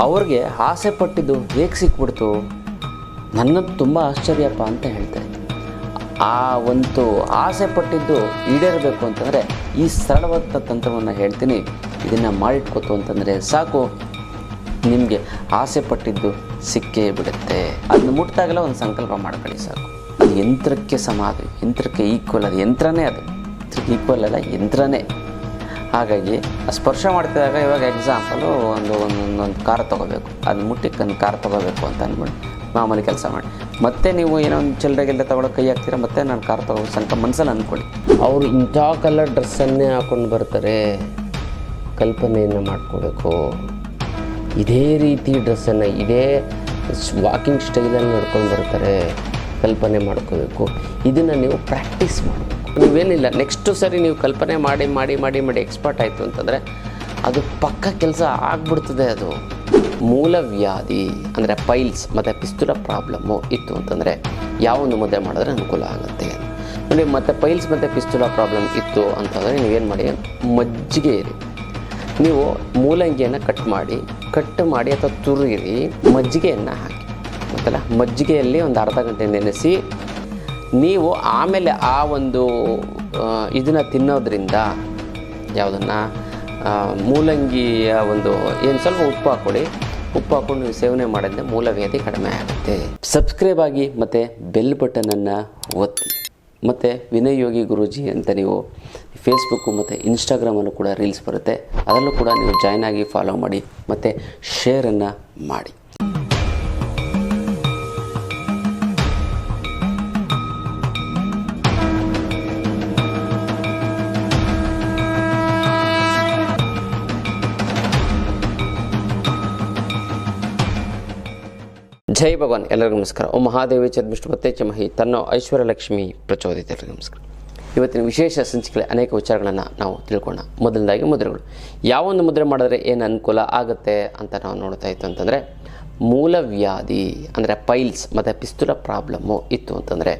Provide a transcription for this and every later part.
ಅವ್ರಿಗೆ ಆಸೆ ಪಟ್ಟಿದ್ದು ಹೇಗೆ ಸಿಕ್ಬಿಡ್ತು? ನನ್ನದು ತುಂಬ ಆಶ್ಚರ್ಯಪ್ಪ ಅಂತ ಹೇಳ್ತಾರೆ ಆ ಒಂದು ಆಸೆ ಪಟ್ಟಿದ್ದು ಈಡೇರಬೇಕು ಅಂತಂದರೆ ಈ ಸರಳವಾದ ತಂತ್ರವನ್ನು ಹೇಳ್ತೀನಿ. ಇದನ್ನು ಮಾಡಿಟ್ಕೋತು ಅಂತಂದರೆ ಸಾಕು. ನಿಮಗೆ ಆಸೆ ಪಟ್ಟಿದ್ದು ಸಿಕ್ಕೇ ಬಿಡುತ್ತೆ. ಅದನ್ನ ಮುಟ್ಟಿದಾಗೆಲ್ಲ ಒಂದು ಸಂಕಲ್ಪ ಮಾಡ್ಕೊಳ್ಳಿ ಸಾಕು. ಅದು ಯಂತ್ರಕ್ಕೆ ಸಮ ಯಂತ್ರಕ್ಕೆ ಈಕ್ವಲ್ ಅದು ಯಂತ್ರನೇ ಅದು. ಈಕ್ವಲ್ ಅಲ್ಲ, ಯಂತ್ರನೇ. ಹಾಗಾಗಿ ಸ್ಪರ್ಶ ಮಾಡ್ತಿದ್ದಾಗ ಇವಾಗ ಎಕ್ಸಾಂಪಲು ಒಂದು ಒಂದೊಂದು ಕಾರ್ ತೊಗೋಬೇಕು. ಅದು ಮುಟ್ಟಿಕ್ಕೆ ಒಂದು ಕಾರ್ ತೊಗೋಬೇಕು ಅಂತ ಅಂದ್ಬಿಟ್ಟು ಮಾಮೂಲಿ ಕೆಲಸ ಮಾಡಿ. ಮತ್ತೆ ನೀವು ಏನೋ ಒಂದು ಚಿಲ್ಲರೆಗೆಲ್ಲ ತೊಗೊಳೋ ಕೈ ಹಾಕ್ತೀರ? ಮತ್ತೆ ನಾನು ಕಾರ್ ತೊಗೋ ಸಂಕ ಮನಸ್ಸಲ್ಲಿ ಅಂದ್ಕೊಳ್ಳಿ. ಅವರು ಇಂಥ ಕಲರ್ ಡ್ರೆಸ್ಸನ್ನೇ ಹಾಕೊಂಡು ಬರ್ತಾರೆ. ಕಲ್ಪನೆಯನ್ನು ಮಾಡ್ಕೋಬೇಕು. ಇದೇ ರೀತಿ ಡ್ರೆಸ್ಸನ್ನು ಇದೇ ವಾಕಿಂಗ್ ಸ್ಟೈಲಲ್ಲಿ ನಡ್ಕೊಂಡು ಬರ್ತಾರೆ. ಕಲ್ಪನೆ ಮಾಡ್ಕೋಬೇಕು. ಇದನ್ನು ನೀವು ಪ್ರಾಕ್ಟೀಸ್ ಮಾಡಬೇಕು ನೀವೇನಿಲ್ಲ. ನೆಕ್ಸ್ಟು ಸರಿ ನೀವು ಕಲ್ಪನೆ ಮಾಡಿ ಮಾಡಿ ಮಾಡಿ ಮಾಡಿ ಎಕ್ಸ್ಪರ್ಟ್ ಆಯಿತು ಅಂತಂದರೆ ಅದು ಪಕ್ಕ ಕೆಲಸ ಆಗ್ಬಿಡ್ತದೆ ಅದು. ಮೂಲವ್ಯಾಧಿ ಅಂದರೆ ಪೈಲ್ಸ್ ಮತ್ತು ಪಿಸ್ತುಲ ಪ್ರಾಬ್ಲಮ್ಮು ಇತ್ತು ಅಂತಂದರೆ ಯಾವೊಂದು ಮುದ್ದೆ ಮಾಡಿದ್ರೆ ಅನುಕೂಲ ಆಗುತ್ತೆ. ನೋಡಿ ಮತ್ತು ಪೈಲ್ಸ್ ಮತ್ತು ಪಿಸ್ತುಲ ಪ್ರಾಬ್ಲಮ್ ಇತ್ತು ಅಂತಂದರೆ ನೀವೇನು ಮಾಡಿ? ಮಜ್ಜಿಗೆ ಇರಿ. ನೀವು ಮೂಲಂಗಿಯನ್ನು ಕಟ್ ಮಾಡಿ ಕಟ್ ಮಾಡಿ ಅಥವಾ ತುರುಗಿರಿ ಮಜ್ಜಿಗೆಯನ್ನು ಹಾಕಿ. ಗೊತ್ತಲ್ಲ ಮಜ್ಜಿಗೆಯಲ್ಲಿ ಒಂದು ಅರ್ಧ ಗಂಟೆ ನೆನೆಸಿ ನೀವು ಆಮೇಲೆ ಆ ಒಂದು ಇದನ್ನು ತಿನ್ನೋದ್ರಿಂದ ಯಾವುದನ್ನು ಮೂಲಂಗಿಯ ಒಂದು, ಏನು ಸ್ವಲ್ಪ ಉಪ್ಪು ಹಾಕ್ಕೊಳ್ಳಿ. ಉಪ್ಪು ಹಾಕ್ಕೊಂಡು ನೀವು ಸೇವನೆ ಮಾಡಿದ್ರೆ ಮೂಲವ್ಯಾಧಿ ಕಡಿಮೆ ಆಗುತ್ತೆ. ಸಬ್ಸ್ಕ್ರೈಬ್ ಆಗಿ ಮತ್ತು ಬೆಲ್ ಬಟನನ್ನು ಒತ್ತಿ. ಮತ್ತು ವಿನಯ್ ಯೋಗಿ ಗುರೂಜಿ ಅಂತ ನೀವು ಫೇಸ್ಬುಕ್ಕು ಮತ್ತು ಇನ್ಸ್ಟಾಗ್ರಾಮನ್ನು ಕೂಡ ರೀಲ್ಸ್ ಬರುತ್ತೆ. ಅದರಲ್ಲೂ ಕೂಡ ನೀವು ಜಾಯ್ನ್ ಆಗಿ ಫಾಲೋ ಮಾಡಿ. ಮತ್ತು ಶೇರನ್ನು ಮಾಡಿ. ಜೈ ಭಗವಾನ್. ಎಲ್ಲರಿಗೂ ನಮಸ್ಕಾರ. ಓ ಮಹಾದೇವಿ ಚದ್ಮಿಷ್ಣುಪತ್ತೆ ಚಮಹಿ ತನ್ನ ಐಶ್ವರ್ಯ ಲಕ್ಷ್ಮಿ ಪ್ರಚೋದಿತ ಎಲ್ಲರಿಗೂ ನಮಸ್ಕಾರ. ಇವತ್ತಿನ ವಿಶೇಷ ಸಂಚಿಕೆಯಲ್ಲಿ ಅನೇಕ ವಿಚಾರಗಳನ್ನು ನಾವು ತಿಳ್ಕೊಳ್ಳೋಣ. ಮೊದಲನೇದಾಗಿ ಮುದ್ರೆಗಳು. ಯಾವೊಂದು ಮುದ್ರೆ ಮಾಡಿದ್ರೆ ಏನು ಅನುಕೂಲ ಆಗುತ್ತೆ ಅಂತ ನಾವು ನೋಡ್ತಾ ಇತ್ತು ಅಂತಂದರೆ ಮೂಲವ್ಯಾಧಿ ಅಂದರೆ ಪೈಲ್ಸ್ ಮತ್ತು ಪಿಸ್ತುಲ ಪ್ರಾಬ್ಲಮ್ಮು ಇತ್ತು ಅಂತಂದರೆ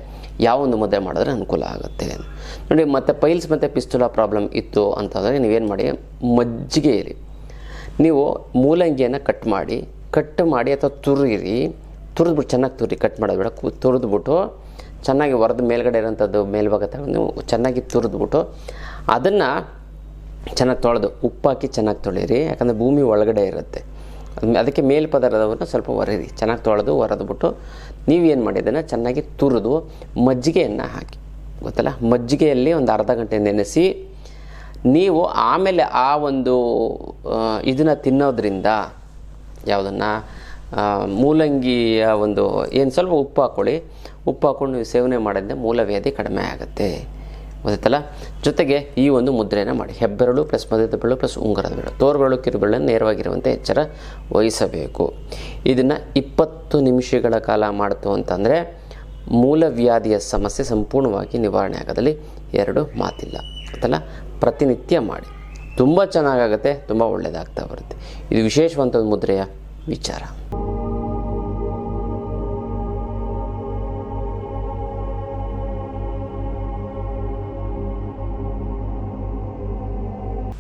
ಯಾವೊಂದು ಮುದ್ರೆ ಮಾಡಿದ್ರೆ ಅನುಕೂಲ ಆಗುತ್ತೆ ನೋಡಿ, ಮತ್ತು ಪೈಲ್ಸ್ ಮತ್ತು ಪಿಸ್ತುಲ ಪ್ರಾಬ್ಲಮ್ ಇತ್ತು ಅಂತಂದರೆ ನೀವೇನು ಮಾಡಿ, ಮಜ್ಜಿಗೆ ಇರಿ. ನೀವು ಮೂಲಂಗಿಯನ್ನು ಕಟ್ ಮಾಡಿ ಕಟ್ ಮಾಡಿ ಅಥವಾ ತುರಿರಿ ತುರಿದ್ಬಿಟ್ಟು ಚೆನ್ನಾಗಿ ತುರಿ ಕಟ್ ಮಾಡೋದು ಬೇಡ. ತುರಿದ್ಬಿಟ್ಟು ಚೆನ್ನಾಗಿ ಹೊರದ ಮೇಲ್ಗಡೆ ಇರೋಂಥದ್ದು ಮೇಲ್ಭಾಗ ತಗೊಂಡು ಚೆನ್ನಾಗಿ ತುರಿದ್ಬಿಟ್ಟು ಅದನ್ನು ಚೆನ್ನಾಗಿ ತೊಳೆದು ಉಪ್ಪು ಹಾಕಿ ಚೆನ್ನಾಗಿ ತೊಳೀರಿ ಯಾಕಂದರೆ ಭೂಮಿ ಒಳಗಡೆ ಇರುತ್ತೆ. ಅದಕ್ಕೆ ಮೇಲ್ ಪದಾರ್ಥವನ್ನು ಸ್ವಲ್ಪ ಹೊರೀರಿ ಚೆನ್ನಾಗಿ ತೊಳೆದು ಹೊರದ್ಬಿಟ್ಟು ನೀವೇನು ಮಾಡಿದ್ದನ್ನು ಚೆನ್ನಾಗಿ ತುರಿದು ಮಜ್ಜಿಗೆಯನ್ನು ಹಾಕಿ. ಗೊತ್ತಲ್ಲ? ಮಜ್ಜಿಗೆಯಲ್ಲಿ ಒಂದು ಅರ್ಧ ಗಂಟೆ ನೆನೆಸಿ ನೀವು ಆಮೇಲೆ ಆ ಒಂದು ಇದನ್ನು ತಿನ್ನೋದ್ರಿಂದ ಯಾವುದನ್ನು? ಮೂಲಂಗಿಯ ಒಂದು ಏನು ಸ್ವಲ್ಪ ಉಪ್ಪು ಹಾಕ್ಕೊಳ್ಳಿ ಉಪ್ಪು ಹಾಕ್ಕೊಂಡು ನೀವು ಸೇವನೆ ಮಾಡಿದ್ರೆ ಮೂಲವ್ಯಾಧಿ ಕಡಿಮೆ ಆಗುತ್ತೆ. ಗೊತ್ತಲ್ಲ ಜೊತೆಗೆ ಈ ಒಂದು ಮುದ್ರೆಯನ್ನು ಮಾಡಿ. ಹೆಬ್ಬೆರಳು ಪ್ಲಸ್ ಮಧ್ಯದ ಬೆರಳು ಪ್ಲಸ್ ಉಂಗುರದ ಬೆರಳು. ತೋರುಗಳು ಕಿರುಗಳನ್ನ ನೇರವಾಗಿರುವಂತೆ ಎಚ್ಚರ ವಹಿಸಬೇಕು. ಇದನ್ನು ಇಪ್ಪತ್ತು ನಿಮಿಷಗಳ ಕಾಲ ಮಾಡಿತು ಅಂತಂದರೆ ಮೂಲವ್ಯಾಧಿಯ ಸಮಸ್ಯೆ ಸಂಪೂರ್ಣವಾಗಿ ನಿವಾರಣೆ ಆಗೋದಲ್ಲಿ ಎರಡು ಮಾತಿಲ್ಲ. ಗೊತ್ತಲ್ಲ? ಪ್ರತಿನಿತ್ಯ ಮಾಡಿ. ತುಂಬ ಚೆನ್ನಾಗಾಗುತ್ತೆ, ತುಂಬ ಒಳ್ಳೆಯದಾಗ್ತಾ ಬರುತ್ತೆ. ಇದು ವಿಶೇಷವಂತ ಮುದ್ರೆಯ ವಿಚಾರ.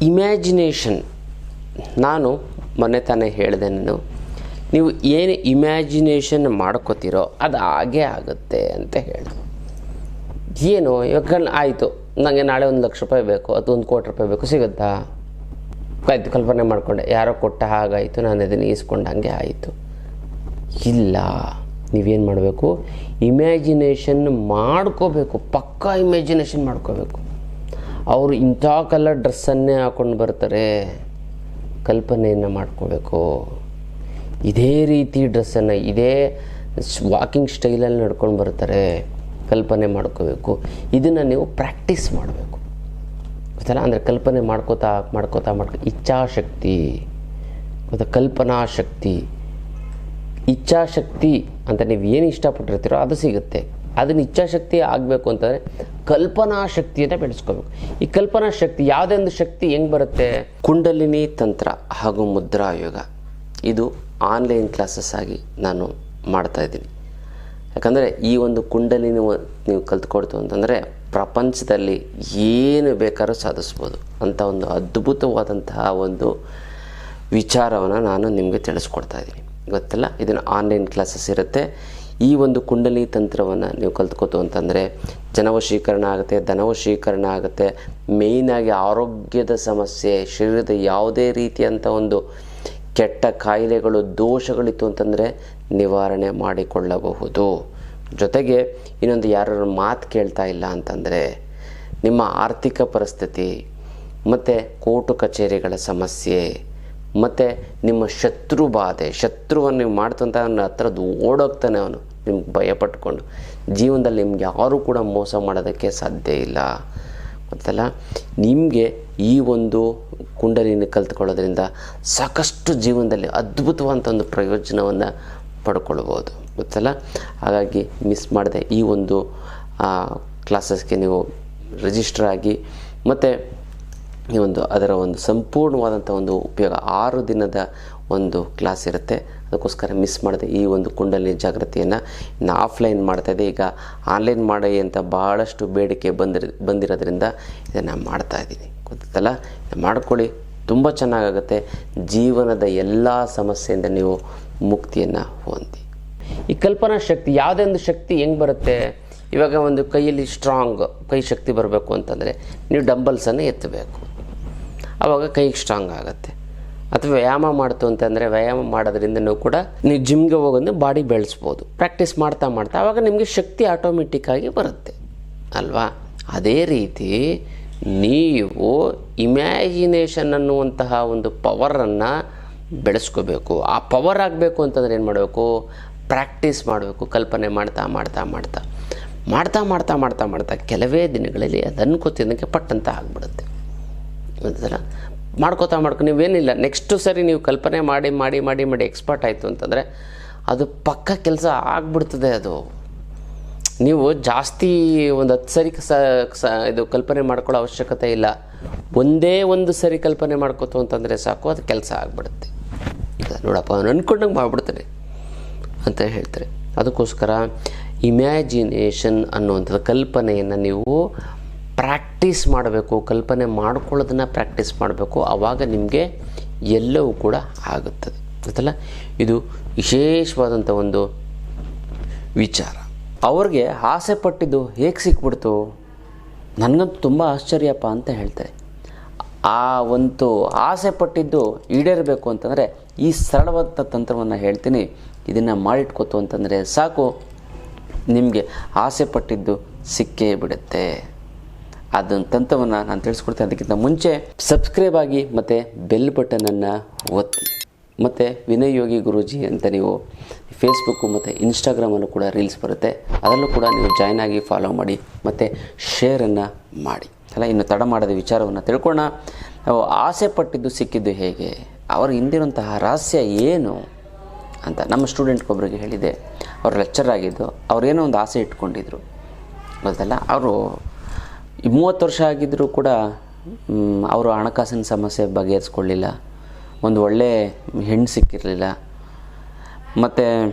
ಇಮ್ಯಾಜಿನೇಷನ್. ನಾನು ಮೊನ್ನೆ ತಾನೇ ಹೇಳಿದೆ ನಾನು ನೀವು ಏನು ಇಮ್ಯಾಜಿನೇಷನ್ ಮಾಡ್ಕೋತೀರೋ ಅದು ಹಾಗೇ ಆಗುತ್ತೆ ಅಂತ ಹೇಳಿ. ಏನು? ಇವಾಗ ಆಯಿತು. ನನಗೆ ನಾಳೆ ಒಂದು ಲಕ್ಷ ರೂಪಾಯಿ ಬೇಕು ಅಥವಾ ಒಂದು ಕೋಟಿ ರೂಪಾಯಿ ಬೇಕು, ಸಿಗುತ್ತಾ? ಆಯಿತು, ಕಲ್ಪನೆ ಮಾಡಿಕೊಂಡೆ. ಯಾರೋ ಕೊಟ್ಟ ಹಾಗಾಯಿತು, ನಾನು ಅದನ್ನು ಈಸ್ಕೊಂಡಂಗೆ ಆಯಿತು. ಇಲ್ಲ, ನೀವೇನು ಮಾಡಬೇಕು? ಇಮ್ಯಾಜಿನೇಷನ್ ಮಾಡ್ಕೋಬೇಕು, ಪಕ್ಕಾ ಇಮ್ಯಾಜಿನೇಷನ್ ಮಾಡ್ಕೋಬೇಕು. ಅವರು ಇಂಥ ಕಲರ್ ಡ್ರೆಸ್ಸನ್ನೇ ಹಾಕ್ಕೊಂಡು ಬರ್ತಾರೆ. ಕಲ್ಪನೆಯನ್ನು ಮಾಡ್ಕೋಬೇಕು ಇದೇ ರೀತಿ ಡ್ರೆಸ್ಸನ್ನು, ಇದೇ ವಾಕಿಂಗ್ ಸ್ಟೈಲಲ್ಲಿ ನಡ್ಕೊಂಡು ಬರ್ತಾರೆ. ಕಲ್ಪನೆ ಮಾಡ್ಕೋಬೇಕು ಇದನ್ನು ನೀವು ಪ್ರಾಕ್ಟೀಸ್ ಮಾಡಬೇಕು. ಗೊತ್ತಲ್ಲ? ಅಂದರೆ ಕಲ್ಪನೆ ಮಾಡ್ಕೋತಾ ಮಾಡ್ಕೋತಾ, ಮಾಡ್ಕೊ, ಇಚ್ಛಾಶಕ್ತಿ. ಮತ್ತು ಕಲ್ಪನಾ ಶಕ್ತಿ ಇಚ್ಛಾಶಕ್ತಿ ಅಂತ ನೀವು ಏನು ಇಷ್ಟಪಟ್ಟಿರ್ತೀರೋ ಅದು ಸಿಗುತ್ತೆ. ಅದನ್ನ ಇಚ್ಛಾಶಕ್ತಿ ಆಗಬೇಕು ಅಂತಂದರೆ ಕಲ್ಪನಾ ಶಕ್ತಿಯನ್ನು ಬೆಳೆಸ್ಕೋಬೇಕು ಈ ಕಲ್ಪನಾ ಶಕ್ತಿ ಯಾವುದೇ ಒಂದು ಶಕ್ತಿ ಹೆಂಗೆ ಬರುತ್ತೆ? ಕುಂಡಲಿನಿ ತಂತ್ರ ಹಾಗೂ ಮುದ್ರಾಯೋಗ ಇದು ಆನ್ಲೈನ್ ಕ್ಲಾಸಸ್ ಆಗಿ ನಾನು ಮಾಡ್ತಾ ಇದ್ದೀನಿ. ಯಾಕಂದರೆ ಈ ಒಂದು ಕುಂಡಲಿನಿ ನೀವು ಕಲ್ತ್ಕೊಡ್ತು ಅಂತಂದರೆ ಪ್ರಪಂಚದಲ್ಲಿ ಏನು ಬೇಕಾದ್ರೂ ಸಾಧಿಸ್ಬೋದು ಅಂತ ಒಂದು ಅದ್ಭುತವಾದಂತಹ ಒಂದು ವಿಚಾರವನ್ನು ನಾನು ನಿಮಗೆ ತಿಳಿಸ್ಕೊಡ್ತಾ ಇದ್ದೀನಿ. ಗೊತ್ತಲ್ಲ? ಇದನ್ನು ಆನ್ಲೈನ್ ಕ್ಲಾಸಸ್ ಇರುತ್ತೆ. ಈ ಒಂದು ಕುಂಡಲಿ ತಂತ್ರವನ್ನು ನೀವು ಕಲ್ತ್ಕೋತು ಅಂತಂದರೆ ಜನವಶೀಕರಣ ಆಗುತ್ತೆ, ಧನವಶೀಕರಣ ಆಗುತ್ತೆ ಮೇಯ್ನಾಗಿ ಆರೋಗ್ಯದ ಸಮಸ್ಯೆ, ಶರೀರದ ಯಾವುದೇ ರೀತಿಯಂಥ ಒಂದು ಕೆಟ್ಟ ಕಾಯಿಲೆಗಳು, ದೋಷಗಳಿತ್ತು ಅಂತಂದರೆ ನಿವಾರಣೆ ಮಾಡಿಕೊಳ್ಳಬಹುದು. ಜೊತೆಗೆ ಇನ್ನೊಂದು ಯಾರು ಮಾತು ಕೇಳ್ತಾ ಇಲ್ಲ ಅಂತಂದರೆ ನಿಮ್ಮ ಆರ್ಥಿಕ ಪರಿಸ್ಥಿತಿ, ಮತ್ತು ಕೋರ್ಟು ಕಚೇರಿಗಳ ಸಮಸ್ಯೆ ಮತ್ತು ನಿಮ್ಮ ಶತ್ರು ಬಾಧೆ, ಶತ್ರುವನ್ನು ನೀವು ಮಾಡ್ತಂತ ಅವನ ಹತ್ರ ಓಡೋಗ್ತಾನೆ ಅವನು. ನಿಮ್ಗೆ ಭಯಪಟ್ಕೊಂಡು ಜೀವನದಲ್ಲಿ ನಿಮ್ಗೆ ಯಾರೂ ಕೂಡ ಮೋಸ ಮಾಡೋದಕ್ಕೆ ಸಾಧ್ಯ ಇಲ್ಲ. ಗೊತ್ತಲ್ಲ? ನಿಮಗೆ ಈ ಒಂದು ಕುಂಡಲಿನ ಕಲ್ತ್ಕೊಳ್ಳೋದ್ರಿಂದ ಸಾಕಷ್ಟು ಜೀವನದಲ್ಲಿ ಅದ್ಭುತವಾದಂಥ ಒಂದು ಪ್ರಯೋಜನವನ್ನು ಪಡ್ಕೊಳ್ಬೋದು. ಗೊತ್ತಲ್ಲ? ಹಾಗಾಗಿ ಮಿಸ್ ಮಾಡದೆ ಈ ಒಂದು ಕ್ಲಾಸಸ್ಗೆ ನೀವು ರಿಜಿಸ್ಟರ್ ಆಗಿ ಮತ್ತು ಈ ಒಂದು ಅದರ ಒಂದು ಸಂಪೂರ್ಣವಾದಂಥ ಒಂದು ಉಪಯೋಗ ಆರು ದಿನದ ಒಂದು ಕ್ಲಾಸ್ ಇರುತ್ತೆ. ಅದಕ್ಕೋಸ್ಕರ ಮಿಸ್ ಮಾಡದೆ ಈ ಒಂದು ಕುಂಡಲಿ ಜಾಗೃತಿಯನ್ನು ಇನ್ನು ಆಫ್ಲೈನ್ ಇದೆ. ಈಗ ಆನ್ಲೈನ್ ಮಾಡಿ ಅಂತ ಭಾಳಷ್ಟು ಬೇಡಿಕೆ ಬಂದಿರ, ಬಂದಿರೋದ್ರಿಂದ ಇದನ್ನು ಮಾಡ್ತಾ ಇದ್ದೀನಿ. ಗೊತ್ತಲ್ಲ ಮಾಡ್ಕೊಳ್ಳಿ. ತುಂಬ ಚೆನ್ನಾಗಾಗುತ್ತೆ. ಜೀವನದ ಎಲ್ಲ ಸಮಸ್ಯೆಯಿಂದ ನೀವು ಮುಕ್ತಿಯನ್ನು ಹೊಂದಿ. ಈ ಕಲ್ಪನಾ ಶಕ್ತಿ ಯಾವುದೇ ಒಂದು ಶಕ್ತಿ ಹೆಂಗೆ ಬರುತ್ತೆ? ಇವಾಗ ಒಂದು ಕೈಯಲ್ಲಿ ಸ್ಟ್ರಾಂಗ್ ಕೈ ಶಕ್ತಿ ಬರಬೇಕು ಅಂತಂದರೆ ನೀವು ಡಂಬಲ್ಸನ್ನು ಎತ್ತಬೇಕು. ಆವಾಗ ಕೈಗೆ ಸ್ಟ್ರಾಂಗ್ ಆಗುತ್ತೆ. ಅಥವಾ ವ್ಯಾಯಾಮ ಮಾಡ್ತು ಅಂತಂದರೆ ವ್ಯಾಯಾಮ ಮಾಡೋದ್ರಿಂದನೂ ಕೂಡ ನೀವು ಜಿಮ್ಗೆ ಹೋಗೋದು ಬಾಡಿ ಬೆಳೆಸ್ಬೋದು. ಪ್ರಾಕ್ಟೀಸ್ ಮಾಡ್ತಾ ಮಾಡ್ತಾ ಆವಾಗ ನಿಮಗೆ ಶಕ್ತಿ ಆಟೋಮೆಟಿಕ್ಕಾಗಿ ಬರುತ್ತೆ. ಅಲ್ವಾ? ಅದೇ ರೀತಿ ನೀವು ಇಮ್ಯಾಜಿನೇಷನ್ ಅನ್ನುವಂತಹ ಒಂದು ಪವರನ್ನು ಬೆಳೆಸ್ಕೋಬೇಕು. ಆ ಪವರ್ ಆಗಬೇಕು ಅಂತಂದ್ರೆ ಏನು ಮಾಡಬೇಕು? ಪ್ರಾಕ್ಟೀಸ್ ಮಾಡಬೇಕು, ಕಲ್ಪನೆ ಮಾಡ್ತಾ ಮಾಡ್ತಾ ಮಾಡ್ತಾ. ಮಾಡ್ತಾ ಮಾಡ್ತಾ ಮಾಡ್ತಾ ಮಾಡ್ತಾ ಕೆಲವೇ ದಿನಗಳಲ್ಲಿ ಅದು ಅನ್ಕೋತಿದ್ದಕ್ಕೆ ಪಟ್ಟಂತ ಆಗಿಬಿಡುತ್ತೆ. ಗೊತ್ತಲ್ಲ ಮಾಡ್ಕೋತಾ ಮಾಡ್ಕೊ ನೀವೇನಿಲ್ಲ. ನೆಕ್ಸ್ಟು ಸರಿ ನೀವು ಕಲ್ಪನೆ ಮಾಡಿ ಮಾಡಿ ಮಾಡಿ ಮಾಡಿ ಎಕ್ಸ್ಪರ್ಟ್ ಆಯಿತು ಅಂತಂದರೆ ಅದು ಪಕ್ಕ ಕೆಲಸ ಆಗ್ಬಿಡ್ತದೆ ಅದು. ನೀವು ಜಾಸ್ತಿ ಒಂದು ಹತ್ತು ಸರಿ ಸ ಇದು ಕಲ್ಪನೆ ಮಾಡ್ಕೊಳ್ಳೋ ಅವಶ್ಯಕತೆ ಇಲ್ಲ. ಒಂದೇ ಒಂದು ಸರಿ ಕಲ್ಪನೆ ಮಾಡ್ಕೋತು ಅಂತಂದರೆ ಸಾಕು, ಅದು ಕೆಲಸ ಆಗಿಬಿಡುತ್ತೆ. ನೋಡಪ್ಪ, ನಾನು ಅಂದ್ಕೊಂಡಂಗೆ ಮಾಡಿಬಿಡ್ತಾನೆ ಅಂತ ಹೇಳ್ತಾರೆ. ಅದಕ್ಕೋಸ್ಕರ ಇಮ್ಯಾಜಿನೇಷನ್ ಅನ್ನುವಂಥದ್ದು ಕಲ್ಪನೆಯನ್ನು ನೀವು ಪ್ರಾಕ್ಟೀಸ್ ಮಾಡಬೇಕು, ಕಲ್ಪನೆ ಮಾಡ್ಕೊಳ್ಳೋದನ್ನು ಪ್ರ್ಯಾಕ್ಟೀಸ್ ಮಾಡಬೇಕು ಆವಾಗ ನಿಮಗೆ ಎಲ್ಲವೂ ಕೂಡ ಆಗುತ್ತದೆ. ಗೊತ್ತಲ್ಲ? ಇದು ವಿಶೇಷವಾದಂಥ ಒಂದು ವಿಚಾರ. ಅವ್ರಿಗೆ ಆಸೆ ಪಟ್ಟಿದ್ದು ಹೇಗೆ ಸಿಕ್ಬಿಡ್ತು? ನನಗಂತೂ ತುಂಬ ಆಶ್ಚರ್ಯಪ್ಪ ಅಂತ ಹೇಳ್ತಾರೆ. ಆ ಒಂದು ಆಸೆ ಪಟ್ಟಿದ್ದು ಈಡೇರಬೇಕು ಅಂತಂದರೆ ಈ ಸರಳವಾದ ತಂತ್ರವನ್ನು ಹೇಳ್ತೀನಿ. ಇದನ್ನು ಮಾಡಿಟ್ಕೋತು ಅಂತಂದರೆ ಸಾಕು, ನಿಮಗೆ ಆಸೆ ಪಟ್ಟಿದ್ದು ಸಿಕ್ಕೇ ಬಿಡುತ್ತೆ. ಅದೊಂದು ತಂತ್ರವನ್ನು ನಾನು ತಿಳಿಸ್ಕೊಡ್ತೇನೆ ಅದಕ್ಕಿಂತ ಮುಂಚೆ ಸಬ್ಸ್ಕ್ರೈಬ್ ಆಗಿ ಮತ್ತು ಬೆಲ್ ಬಟನನ್ನು ಒತ್ತಿ. ಮತ್ತು ವಿನಯ್ ಯೋಗಿ ಗುರೂಜಿ ಅಂತ ನೀವು ಫೇಸ್ಬುಕ್ಕು ಮತ್ತು ಇನ್ಸ್ಟಾಗ್ರಾಮಲ್ಲೂ ಕೂಡ ರೀಲ್ಸ್ ಬರುತ್ತೆ. ಅದರಲ್ಲೂ ಕೂಡ ನೀವು ಜಾಯ್ನ್ ಆಗಿ ಫಾಲೋ ಮಾಡಿ ಮತ್ತು ಶೇರನ್ನು ಮಾಡಿ. ಅಲ್ಲ, ಇನ್ನು ತಡ ಮಾಡದ ವಿಚಾರವನ್ನು ತಿಳ್ಕೊಳ್ಳೋಣ. ನಾವು ಆಸೆ ಪಟ್ಟಿದ್ದು ಸಿಕ್ಕಿದ್ದು ಹೇಗೆ? ಅವರ ಹಿಂದಿರುವಂತಹ ರಹಸ್ಯ ಏನು ಅಂತ ನಮ್ಮ ಸ್ಟೂಡೆಂಟ್ಗೊಬ್ಬರಿಗೆ ಹೇಳಿದೆ. ಅವರು ಲೆಕ್ಚರ್ ಆಗಿದ್ದು. ಅವ್ರೇನೋ ಒಂದು ಆಸೆ ಇಟ್ಕೊಂಡಿದ್ರು. ಗೊತ್ತಲ್ಲ? ಅವರು ಮೂವತ್ತು ವರ್ಷ ಆಗಿದ್ದರೂ ಕೂಡ ಅವರು ಹಣಕಾಸಿನ ಸಮಸ್ಯೆ ಬಗೆಹರಿಸ್ಕೊಳ್ಳಿಲ್ಲ. ಒಂದು ಒಳ್ಳೆ ಹೆಣ್ಣು ಸಿಕ್ಕಿರಲಿಲ್ಲ. ಮತ್ತು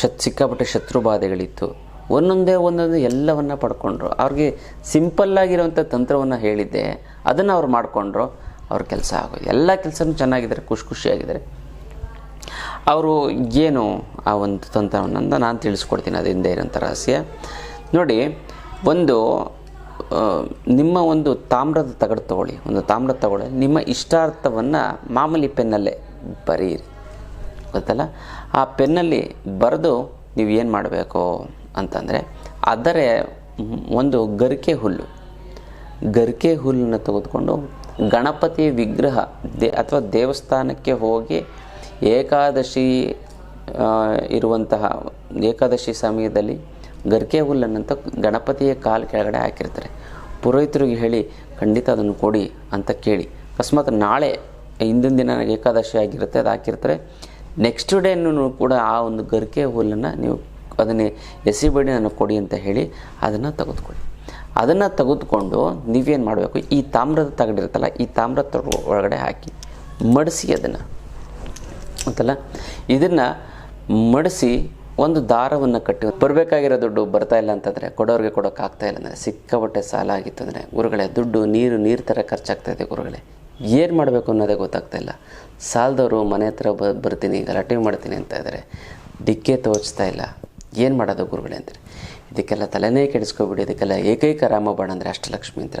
ಶತ್, ಸಿಕ್ಕಾಪಟ್ಟೆ ಶತ್ರು ಬಾಧೆಗಳಿತ್ತು. ಒಂದೊಂದೇ ಒಂದೊಂದು ಎಲ್ಲವನ್ನು ಪಡ್ಕೊಂಡ್ರು. ಅವ್ರಿಗೆ ಸಿಂಪಲ್ಲಾಗಿರೋವಂಥ ತಂತ್ರವನ್ನು ಹೇಳಿದ್ದೆ. ಅದನ್ನು ಅವ್ರು ಮಾಡಿಕೊಂಡ್ರು. ಅವ್ರ ಕೆಲಸ ಆಗೋದು ಎಲ್ಲ ಕೆಲಸನೂ ಚೆನ್ನಾಗಿದ್ದಾರೆ, ಖುಷಿ ಖುಷಿಯಾಗಿದ್ದಾರೆ. ಅವರು ಏನು ಆ ಒಂದು ತಂತ್ರವನ್ನು ನಾನು ತಿಳಿಸ್ಕೊಡ್ತೀನಿ. ಅದರಿಂದ ಇರೋಂಥ ರಹಸ್ಯ. ನೋಡಿ, ಒಂದು ನಿಮ್ಮ ಒಂದು ತಾಮ್ರದ ತಗಡು ತಗೊಳ್ಳಿ. ಒಂದು ತಾಮ್ರದ ತಗೊಳ್ಳಿ. ನಿಮ್ಮ ಇಷ್ಟಾರ್ಥವನ್ನು ಮಾಮೂಲಿ ಪೆನ್ನಲ್ಲೇ ಬರೀರಿ. ಗೊತ್ತಲ್ಲ? ಆ ಪೆನ್ನಲ್ಲಿ ಬರೆದು ನೀವು ಏನು ಮಾಡಬೇಕು ಅಂತಂದರೆ, ಅದರ ಒಂದು ಗರಿಕೆ ಹುಲ್ಲು. ಗರಿಕೆ ಹುಲ್ಲನ್ನು ತೆಗೆದುಕೊಂಡು ಗಣಪತಿ ವಿಗ್ರಹ ದೇ, ಅಥವಾ ದೇವಸ್ಥಾನಕ್ಕೆ ಹೋಗಿ ಏಕಾದಶಿ ಇರುವಂತಹ ಏಕಾದಶಿ ಸಮಯದಲ್ಲಿ ಗರಿಕೆ ಹುಲ್ಲನ್ನಂತ ಗಣಪತಿಯ ಕಾಲು ಕೆಳಗಡೆ ಹಾಕಿರ್ತಾರೆ. ಪುರೋಹಿತರಿಗೆ ಹೇಳಿ, ಖಂಡಿತ ಅದನ್ನು ಕೊಡಿ ಅಂತ ಕೇಳಿ. ಅಕಸ್ಮಾತ್ ನಾಳೆ ಹಿಂದಿನ ದಿನ ಏಕಾದಶಿ ಆಗಿರುತ್ತೆ, ಅದು ಹಾಕಿರ್ತಾರೆ. ನೆಕ್ಸ್ಟ್ ಡೇನೂ ಕೂಡ ಆ ಒಂದು ಗರ್ಕೆ ಹುಲ್ಲನ್ನು ನೀವು ಅದನ್ನೇ ಎಸಿಬೇಡಿ ನನಗೆ ಕೊಡಿ ಅಂತ ಹೇಳಿ ಅದನ್ನು ತೆಗೆದುಕೊಳ್ಳಿ. ಅದನ್ನು ತೆಗೆದುಕೊಂಡು ನೀವೇನು ಮಾಡಬೇಕು, ಈ ತಾಮ್ರದ ತಗಡಿರುತ್ತಲ್ಲ ಈ ತಾಮ್ರದ ತಗಡು ಒಳಗಡೆ ಹಾಕಿ ಮಡಿಸಿ ಅದನ್ನು. ಅಂತಲ್ಲ ಇದನ್ನು ಮಡಿಸಿ ಒಂದು ದಾರವನ್ನು ಕಟ್ಟಿ ಬರಬೇಕಾಗಿರೋ ದುಡ್ಡು ಬರ್ತಾ ಇಲ್ಲ ಅಂತಂದರೆ ಕೊಡೋರಿಗೆ ಕೊಡೋಕ್ಕಾಗ್ತಾ ಇಲ್ಲ ಅಂದರೆ ಸಿಕ್ಕಾಪಟ್ಟೆ ಸಾಲ ಆಗಿತ್ತು ಅಂದರೆ ಗುರುಗಳೇ, ದುಡ್ಡು, ನೀರು ನೀರು ಥರ ಖರ್ಚಾಗ್ತಾ ಇದೆ ಗುರುಗಳೇ. ಏನು ಮಾಡಬೇಕು ಅನ್ನೋದೇ ಗೊತ್ತಾಗ್ತಾ ಇಲ್ಲ. ಸಾಲದವರು ಮನೆ ಹತ್ರ ಬ, ಬರ್ತೀನಿ, ಗಲಾಟೆ ಮಾಡ್ತೀನಿ ಅಂತ ಇದ್ದಾರೆ ಡಿಕ್ಕೆ ತೋಚ್ತಾ ಇಲ್ಲ. ಏನು ಮಾಡೋದು ಗುರುಗಳೇ ಅಂದರೆ ಇದಕ್ಕೆಲ್ಲ ತಲೆನೇ ಕೆಡಿಸ್ಕೊಬಿಡಿ, ಇದಕ್ಕೆಲ್ಲ ಏಕೈಕ ರಾಮಬಾಣ ಅಂದರೆ ಅಷ್ಟಲಕ್ಷ್ಮಿ ಅಂತ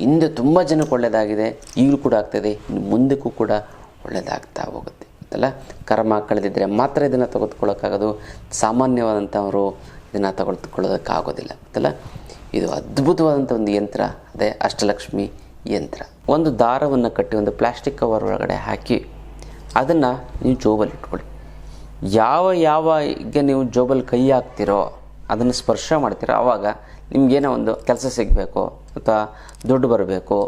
ಹಿಂದೆ ತುಂಬ ಜನಕ್ಕೆ ಒಳ್ಳೆಯದಾಗಿದೆ ಈಗಲೂ ಕೂಡ ಆಗ್ತದೆ, ಇನ್ನು ಮುಂದಕ್ಕೂ ಕೂಡ ಒಳ್ಳೆಯದಾಗ್ತಾ ಹೋಗುತ್ತೆ. ಅಲ್ಲ ಕರ್ಮ ಕಳೆದಿದ್ದರೆ ಮಾತ್ರ ಇದನ್ನು ತೆಗೆದುಕೊಳ್ಳೋಕ್ಕಾಗೋದು. ಸಾಮಾನ್ಯವಾದಂಥವರು ಇದನ್ನು ತೆಗೆದುಕೊಳ್ಳೋದಕ್ಕಾಗೋದಿಲ್ಲ. ಅಲ್ಲ ಇದು ಅದ್ಭುತವಾದಂಥ ಒಂದು ಯಂತ್ರ, ಅದೇ ಅಷ್ಟಲಕ್ಷ್ಮಿ ಯಂತ್ರ. ಒಂದು ದಾರವನ್ನು ಕಟ್ಟಿ, ಒಂದು ಪ್ಲಾಸ್ಟಿಕ್ ಕವರ್ ಒಳಗಡೆ ಹಾಕಿ, ಅದನ್ನು ನೀವು ಜೋಬಲ್ಲಿ ಇಟ್ಕೊಳ್ಳಿ. ಯಾವ ಯಾವ ಈಗ ನೀವು ಜೋಬಲ್ಲಿ ಕೈ ಹಾಕ್ತಿರೋ, ಅದನ್ನು ಸ್ಪರ್ಶ ಮಾಡ್ತೀರೋ ಆವಾಗ ನಿಮ್ಗೇನೋ ಒಂದು ಕೆಲಸ ಸಿಗಬೇಕು. ಅಥವಾ ದುಡ್ಡು ಬರಬೇಕು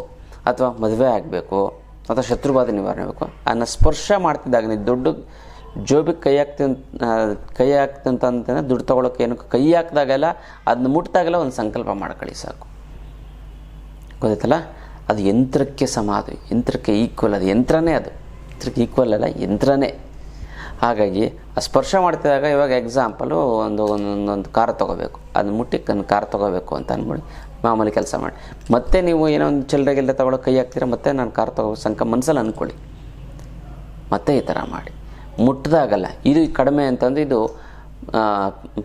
ಅಥವಾ ಮದುವೆ ಆಗಬೇಕು ಅಥವಾ ಶತ್ರುಬಾಧೆ ನಿವಾರಣೆ ಆಗಬೇಕು. ಅದನ್ನು ಸ್ಪರ್ಶ ಮಾಡ್ತಿದ್ದಾಗ ನೀವು ದುಡ್ಡು ಜೋಬಿಗೆ ಕೈ ಹಾಕ್ತಿ ಕೈ ಹಾಕ್ತಂತಂದ್ರೆ ದುಡ್ಡು ತೊಗೊಳಕ್ಕೆ ಏನಕ್ಕೆ ಕೈ ಹಾಕಿದಾಗೆಲ್ಲ ಅದನ್ನ ಮುಟ್ಟಿದಾಗೆಲ್ಲ ಒಂದು ಸಂಕಲ್ಪ ಮಾಡ್ಕೊಳ್ಳಿ ಸಾಕು. ಗೊತ್ತಾಯ್ತಲ್ಲ? ಅದು ಯಂತ್ರಕ್ಕೆ ಸಮ ಯಂತ್ರಕ್ಕೆ ಈಕ್ವಲ್ ಅದು ಯಂತ್ರನೇ ಅದು. ಯಂತ್ರಕ್ಕೆ ಈಕ್ವಲ್ ಅಲ್ಲ, ಯಂತ್ರನೇ. ಹಾಗಾಗಿ ಆ ಸ್ಪರ್ಶ ಮಾಡ್ತಿದ್ದಾಗ ಇವಾಗ ಎಕ್ಸಾಂಪಲು ಒಂದು ಒಂದೊಂದು ಕಾರ್ ತೊಗೋಬೇಕು. ಅದನ್ನ ಮುಟ್ಟಿ ಕಾರ್ ತೊಗೋಬೇಕು ಅಂತ ಅಂದ್ಬಿಡಿ ಮಾಮೂಲಿ ಕೆಲಸ ಮಾಡಿ. ಮತ್ತೆ ನೀವು ಏನೋ ಒಂದು ಚಿಲ್ಲರೆಗೆಲ್ಲ ತೊಗೊಳೋ ಕೈ ಹಾಕ್ತೀರ, ಮತ್ತೆ ನಾನು ಕಾರ್ ತಗೋ ಸಂಕ ಮನಸ್ಸಲ್ಲಿ ಅಂದ್ಕೊಳ್ಳಿ ಮತ್ತೆ ಈ ಥರ ಮಾಡಿ. ಮುಟ್ಟದಾಗಲ್ಲ ಇದು ಕಡಿಮೆ ಅಂತಂದು ಇದು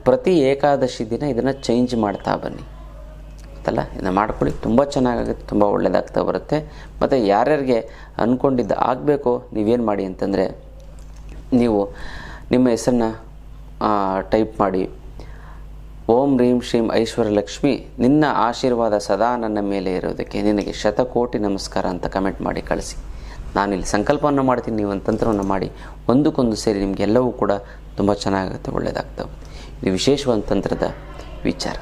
ಪ್ರತಿ ಏಕಾದಶಿ ದಿನ ಇದನ್ನು ಚೇಂಜ್ ಮಾಡ್ತಾ ಬನ್ನಿ. ಗೊತ್ತಲ್ಲ? ಇದನ್ನು ಮಾಡ್ಕೊಳ್ಳಿ. ತುಂಬ ಚೆನ್ನಾಗಾಗುತ್ತೆ. ತುಂಬ ಒಳ್ಳೆಯದಾಗ್ತಾ ಬರುತ್ತೆ. ಮತ್ತು ಯಾರ್ಯಾರಿಗೆ ಅಂದ್ಕೊಂಡಿದ್ದು ಆಗಬೇಕು, ನೀವೇನು ಮಾಡಿ ಅಂತಂದರೆ, ನೀವು ನಿಮ್ಮ ಹೆಸರನ್ನ ಟೈಪ್ ಮಾಡಿ. ಓಂ ರೀಂ ಶ್ರೀಂ ಐಶ್ವರ್ಯಲಕ್ಷ್ಮಿ ನಿನ್ನ ಆಶೀರ್ವಾದ ಸದಾ ನನ್ನ ಮೇಲೆ ಇರೋದಕ್ಕೆ ನಿನಗೆ ಶತಕೋಟಿ ನಮಸ್ಕಾರ ಅಂತ ಕಮೆಂಟ್ ಮಾಡಿ ಕಳಿಸಿ. ನಾನಿಲ್ಲಿ ಸಂಕಲ್ಪವನ್ನು ಮಾಡ್ತೀನಿ, ನೀವು ಒಂದು ತಂತ್ರವನ್ನು ಮಾಡಿ, ಒಂದಕ್ಕೊಂದು ಸೇರಿ ನಿಮಗೆಲ್ಲವೂ ಕೂಡ ತುಂಬ ಚೆನ್ನಾಗುತ್ತೆ ಒಳ್ಳೆಯದಾಗ್ತವೆ ಇದು ವಿಶೇಷವಾದ ತಂತ್ರದ ವಿಚಾರ.